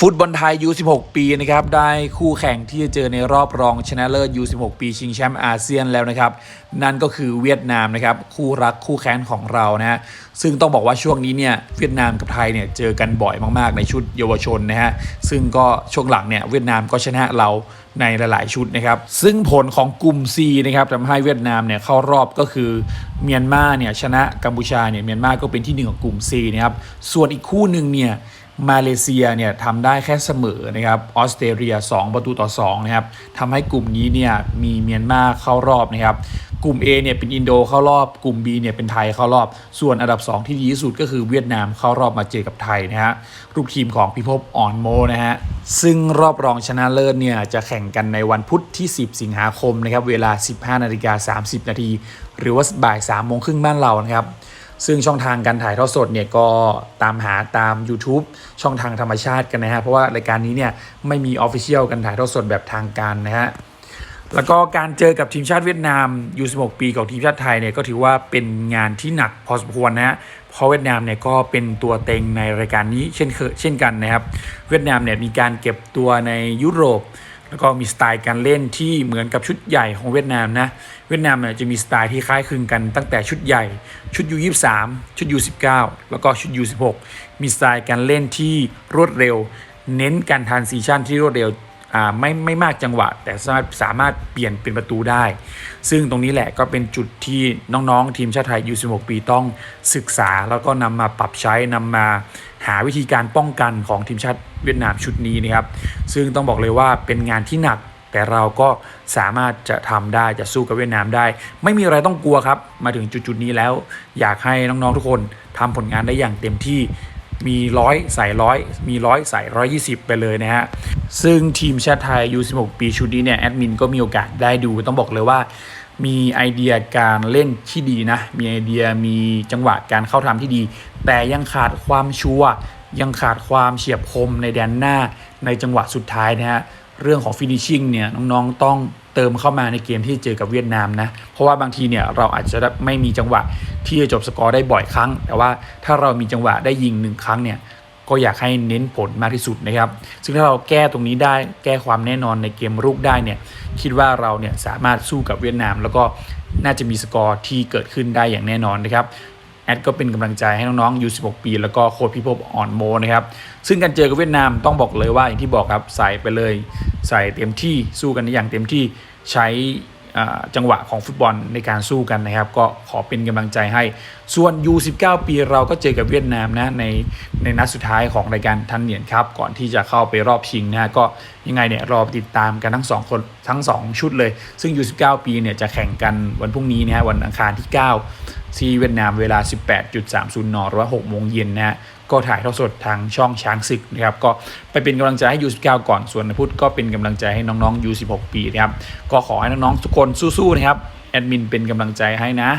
ฟุตบอลไทย U16 ปีนะครับได้คู่แข่งที่จะเจอในรอบรองชนะเลิศ U16 ปีชิงแชมป์อาเซียนแล้วนะครับ นั่นก็คือเวียดนามนะครับคู่รักคู่แค้นของเรานะฮะซึ่งต้องบอกว่าช่วงนี้เนี่ยเวียดนามกับไทยเนี่ยเจอกันบ่อยมากๆ ในชุดเยาวชนนะฮะซึ่งก็ช่วงหลังเนี่ยเวียดนามก็ชนะเราในหลาย ๆ ชุดนะครับ ซึ่งผลของกลุ่ม C นะครับทำให้เวียดนามเนี่ยเข้ารอบก็คือเมียนมาเนี่ยชนะกัมพูชาเนี่ยเมียนมาก็เป็นที่หนึ่งของกลุ่ม C นะครับส่วนอีกคู่หนึ่งเนี่ย มาเลเซียเนี่ยทำได้แค่เสมอนะครับออสเตรเลีย 2 ประตูต่อ2นะครับทำให้กลุ่มนี้เนี่ยมีเมียนมาเข้ารอบนะครับกลุ่ม A เนี่ยเป็นอินโดเข้ารอบ กลุ่ม B เนี่ยเป็นไทยเข้ารอบ ส่วนอันดับ 2 ที่ดีที่สุดก็คือเวียดนามเข้ารอบมาเจอกับไทยนะฮะลูกทีมของพิภพอ่อนโมนะฮะซึ่งรอบรองชนะเลิศเนี่ยจะแข่งกันในวันพุธที่ 10 สิงหาคมนะครับเวลา 15นาฬิกา30นาทีหรือว่าบ่าย3โมงครึ่งบ้านเรานะครับ ซึ่งช่องทางการถ่ายทอดสดเนี่ยก็ตามหาตาม YouTube ช่องทางธรรมชาติกันนะฮะเพราะว่ารายการนี้เนี่ยไม่มี Official กันถ่ายทอดสดแบบทางการนะฮะแล้วก็การเจอกับทีมชาติเวียดนาม U16 ปีของทีมชาติไทยเนี่ยก็ถือว่าเป็นงานที่หนักพอสมควรนะฮะเพราะเวียดนามเนี่ยก็เป็นตัวเต็งในรายการนี้เช่นเช่นกันนะครับ เวียดนามเนี่ยมีการเก็บตัวในยุโรป แล้วก็มีสไตล์การเล่นที่เหมือนกับชุดใหญ่ของเวียดนามนะ เวียดนามเนี่ยจะมีสไตล์ที่คล้ายคลึงกันตั้งแต่ชุดใหญ่ ชุด U23 ชุด U19 แล้วก็ชุด U16 มีสไตล์การเล่นที่รวดเร็ว เน้นการทานซีชั่นที่รวดเร็ว ไม่ไม่มากจังหวะ แต่สามารถสามารถเปลี่ยนเป็นประตูได้ ซึ่งตรงนี้แหละก็เป็นจุดที่น้องๆ ทีมชาติไทย U16 ปีต้องศึกษา แล้วก็นำมาปรับใช้นำมาหาวิธีการป้องกันของทีมชาติเวียดนามชุดนี้นะครับ ซึ่งต้องบอกเลยว่าเป็นงานที่หนักแต่เราก็สามารถจะทำได้จะสู้กับเวียดนามได้ ไม่มีอะไรต้องกลัวครับ มาถึงจุดๆนี้แล้ว อยากให้น้องๆทุกคนทำผลงานได้อย่างเต็มที่ มีร้อยใส่ร้อยมีร้อยใส่ร้อยยี่สิบไปเลยนะฮะ ซึ่งทีมชาติไทย U16 ปีชุดนี้เนี่ยแอดมินก็มีโอกาสได้ดู ต้องบอกเลยว่ามีไอเดียการเล่นที่ดีนะ มีไอเดียมีจังหวะการเข้าทำที่ดี แต่ยังขาดความชัวยังขาดความเฉียบคมในแดนหน้าในจังหวะสุดท้ายนะฮะ เรื่องของฟินิชชิ่งเนี่ยน้องๆต้อง เติมเข้ามาในเกมที่เจอกับเวียดนามนะ เพราะว่าบางทีเนี่ยเราอาจจะไม่มีจังหวะที่จะจบสกอร์ได้บ่อยครั้ง แต่ว่าถ้าเรามีจังหวะได้ยิงหนึ่งครั้งเนี่ยก็อยากให้เน้นผลมากที่สุดนะครับ ซึ่งถ้าเราแก้ตรงนี้ได้แก้ความแน่นอนในเกมรุกได้เนี่ยคิดว่าเราเนี่ยสามารถสู้กับเวียดนาม แล้วก็น่าจะมีสกอร์ที่เกิดขึ้นได้อย่างแน่นอนนะครับ แอดก็เป็นกำลังใจให้น้องๆ U16 ปี แล้วก็โค้ชพิภพอ่อนโมนะครับ ซึ่งการเจอกับเวียดนามต้องบอกเลยว่าอย่างที่บอกครับใส่ไปเลย ใส่เต็มที่สู้กันอย่างเต็มที่ใช้จังหวะของฟุตบอลในการสู้กันนะครับ ก็ขอเป็นกำลังใจให้ ส่วน U19 ปีเราก็เจอกับเวียดนามนะในในนัดสุดท้ายของรายการทันเหนียนครับ ก่อนที่จะเข้าไปรอบชิงนะก็ยังไงเนี่ยรอติดตามกันทั้งสองคนทั้งสองชุดเลย ซึ่ง U19 ปีเนี่ยจะแข่งกันวันพรุ่งนี้นะฮะวันอังคารที่ 9 ที่เวียดนามเวลา 18.30 น หรือว่า6โมงเย็นนะฮะก็ถ่ายทอดสดทางช่องช้างศึกนะครับก็ไปเป็นกำลังใจให้ U19 ก่อนส่วนในพุทธก็เป็นกำลังใจให้น้องๆ U16 ปีนะครับก็ขอให้น้องๆทุกคนสู้ๆนะครับแอดมินเป็นกำลังใจให้นะ